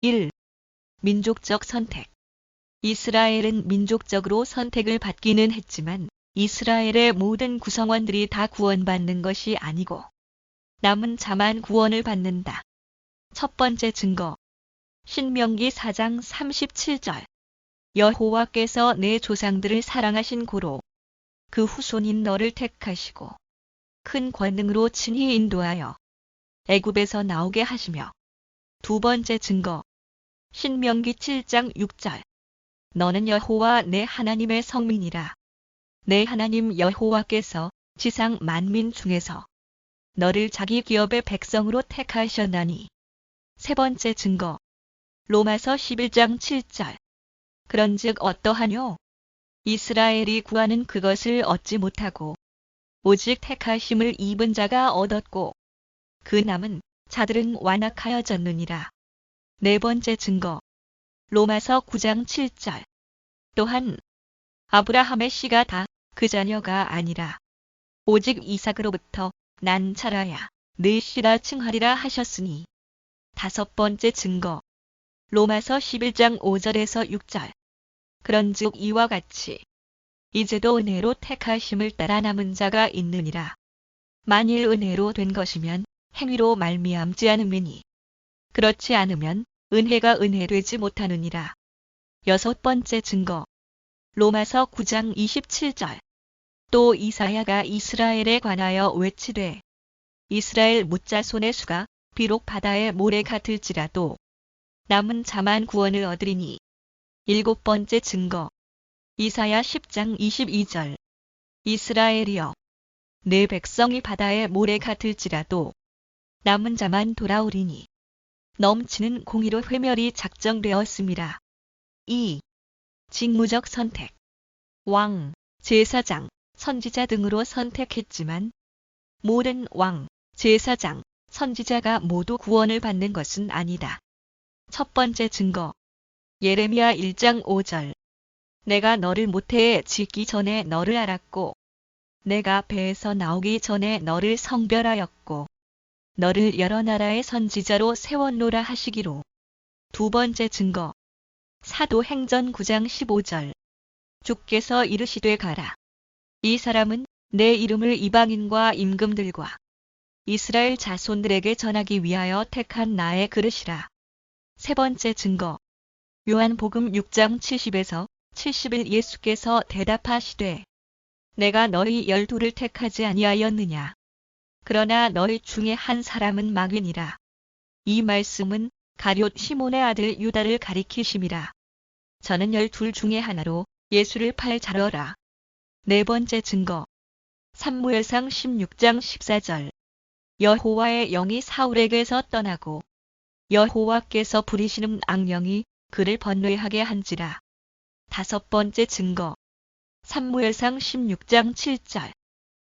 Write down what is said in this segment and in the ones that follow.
1. 민족적 선택. 이스라엘은 민족적으로 선택을 받기는 했지만 이스라엘의 모든 구성원들이 다 구원받는 것이 아니고 남은 자만 구원을 받는다. 첫 번째 증거. 신명기 4장 37절. 여호와께서 내 조상들을 사랑하신 고로 그 후손인 너를 택하시고 큰 권능으로 친히 인도하여 애굽에서 나오게 하시며 두 번째 증거. 신명기 7장 6절. 너는 여호와 내 하나님의 성민이라. 내 하나님 여호와께서 지상 만민 중에서 너를 자기 기업의 백성으로 택하셨나니. 세 번째 증거. 로마서 11장 7절. 그런즉 어떠하뇨? 이스라엘이 구하는 그것을 얻지 못하고 오직 택하심을 입은 자가 얻었고 그 남은 자들은 완악하여졌느니라. 네 번째 증거. 로마서 9장 7절. 또한 아브라함의 씨가 다 그 자녀가 아니라 오직 이삭으로부터 난 자라야 내 씨라 칭하리라 하셨으니. 다섯 번째 증거. 로마서 11장 5절에서 6절. 그런즉 이와 같이 이제도 은혜로 택하심을 따라 남은 자가 있느니라. 만일 은혜로 된 것이면 행위로 말미암지 않음이니 그렇지 않으면 은혜가 은혜되지 못하느니라. 여섯 번째 증거. 로마서 9장 27절. 또 이사야가 이스라엘에 관하여 외치되 이스라엘 무자손의 수가 비록 바다의 모래 같을지라도 남은 자만 구원을 얻으리니. 일곱 번째 증거. 이사야 10장 22절. 이스라엘이여. 내 백성이 바다의 모래 같을지라도 남은 자만 돌아오리니. 넘치는 공의로 회멸이 작정되었습니다. 2. 직무적 선택. 왕, 제사장, 선지자 등으로 선택했지만 모든 왕, 제사장, 선지자가 모두 구원을 받는 것은 아니다. 첫 번째 증거. 예레미야 1장 5절. 내가 너를 모태에 짓기 전에 너를 알았고 내가 배에서 나오기 전에 너를 성별하였고 너를 여러 나라의 선지자로 세웠노라 하시기로. 두 번째 증거. 사도행전 9장 15절. 주께서 이르시되 가라. 이 사람은 내 이름을 이방인과 임금들과 이스라엘 자손들에게 전하기 위하여 택한 나의 그릇이라. 세 번째 증거. 요한복음 6장 70에서 70일 예수께서 대답하시되 내가 너희 열두를 택하지 아니하였느냐. 그러나 너희 중에 한 사람은 막인이라. 이 말씀은 가룟 시몬의 아들 유다를 가리키심이라. 저는 열둘 중에 하나로 예수를 팔 자러라. 네 번째 증거. 삼무엘상 16장 14절. 여호와의 영이 사울에게서 떠나고 여호와께서 부리시는 악령이 그를 번뇌하게 한지라. 다섯 번째 증거. 삼무엘상 16장 7절.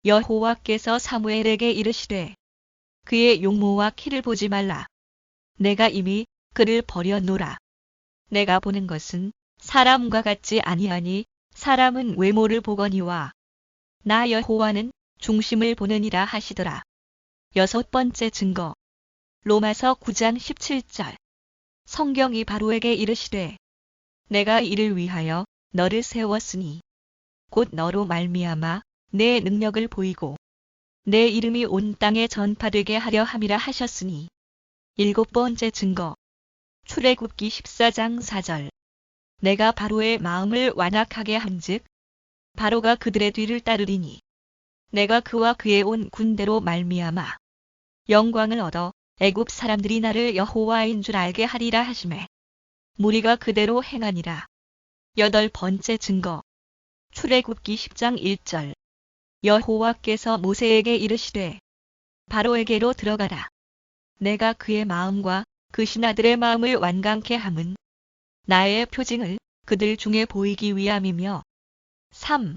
여호와께서 사무엘에게 이르시되 그의 용모와 키를 보지 말라. 내가 이미 그를 버려놓라. 내가 보는 것은 사람과 같지 아니하니 사람은 외모를 보거니와 나 여호와는 중심을 보느니라 하시더라. 여섯 번째 증거. 로마서 9장 17절. 성경이 바로에게 이르시되 내가 이를 위하여 너를 세웠으니 곧 너로 말미암아 내 능력을 보이고 내 이름이 온 땅에 전파되게 하려 함이라 하셨으니. 일곱 번째 증거. 출애굽기 14장 4절. 내가 바로의 마음을 완악하게 한즉 바로가 그들의 뒤를 따르리니 내가 그와 그의 온 군대로 말미암아 영광을 얻어 애굽 사람들이 나를 여호와인 줄 알게 하리라 하심에 무리가 그대로 행하니라. 여덟 번째 증거. 출애굽기 10장 1절 여호와께서 모세에게 이르시되 바로에게로 들어가라. 내가 그의 마음과 그 신하들의 마음을 완강케 함은 나의 표징을 그들 중에 보이기 위함이며 3.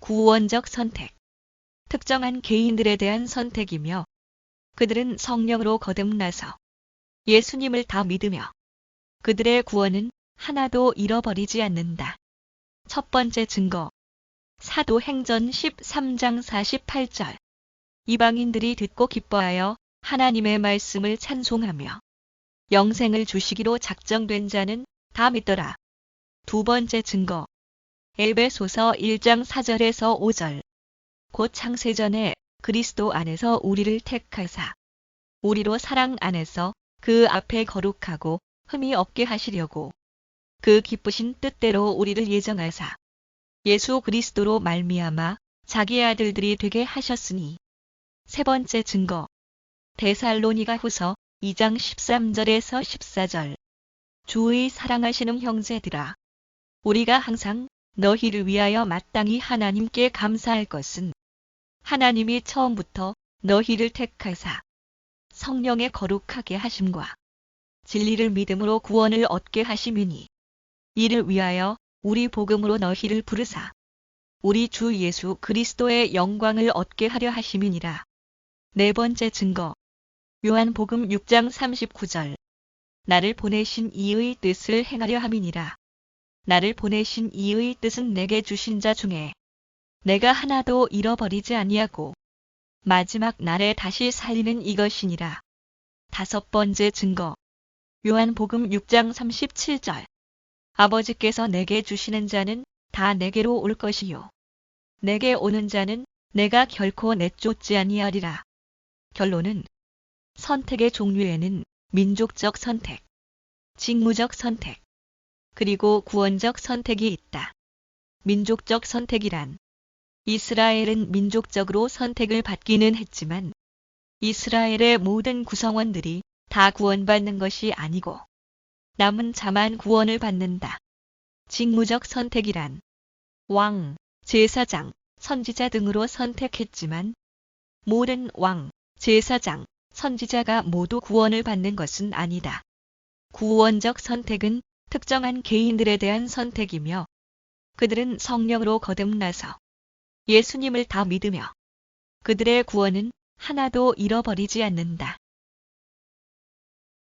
구원적 선택 특정한 개인들에 대한 선택이며 그들은 성령으로 거듭나서 예수님을 다 믿으며 그들의 구원은 하나도 잃어버리지 않는다. 첫 번째 증거 사도행전 13장 48절 이방인들이 듣고 기뻐하여 하나님의 말씀을 찬송하며 영생을 주시기로 작정된 자는 다 믿더라. 두 번째 증거. 에베소서 1장 4절에서 5절. 곧 창세전에 그리스도 안에서 우리를 택하사 우리로 사랑 안에서 그 앞에 거룩하고 흠이 없게 하시려고 그 기쁘신 뜻대로 우리를 예정하사 예수 그리스도로 말미암아 자기 아들들이 되게 하셨으니. 세 번째 증거. 데살로니가 후서 2장 13절에서 14절. 주의 사랑하시는 형제들아 우리가 항상 너희를 위하여 마땅히 하나님께 감사할 것은 하나님이 처음부터 너희를 택하사 성령의 거룩하게 하심과 진리를 믿음으로 구원을 얻게 하심이니 이를 위하여 우리 복음으로 너희를 부르사 우리 주 예수 그리스도의 영광을 얻게 하려 하심이니라. 네 번째 증거 요한 복음 6장 39절 나를 보내신 이의 뜻을 행하려 함이니라. 나를 보내신 이의 뜻은 내게 주신 자 중에 내가 하나도 잃어버리지 아니하고 마지막 날에 다시 살리는 이것이니라. 다섯 번째 증거. 요한복음 6장 37절. 아버지께서 내게 주시는 자는 다 내게로 올 것이요. 내게 오는 자는 내가 결코 내쫓지 아니하리라. 결론은 선택의 종류에는 민족적 선택, 직무적 선택, 그리고 구원적 선택이 있다. 민족적 선택이란 이스라엘은 민족적으로 선택을 받기는 했지만 이스라엘의 모든 구성원들이 다 구원받는 것이 아니고 남은 자만 구원을 받는다. 직무적 선택이란 왕, 제사장, 선지자 등으로 선택했지만 모든 왕, 제사장, 선지자가 모두 구원을 받는 것은 아니다. 구원적 선택은 특정한 개인들에 대한 선택이며 그들은 성령으로 거듭나서 예수님을 다 믿으며 그들의 구원은 하나도 잃어버리지 않는다.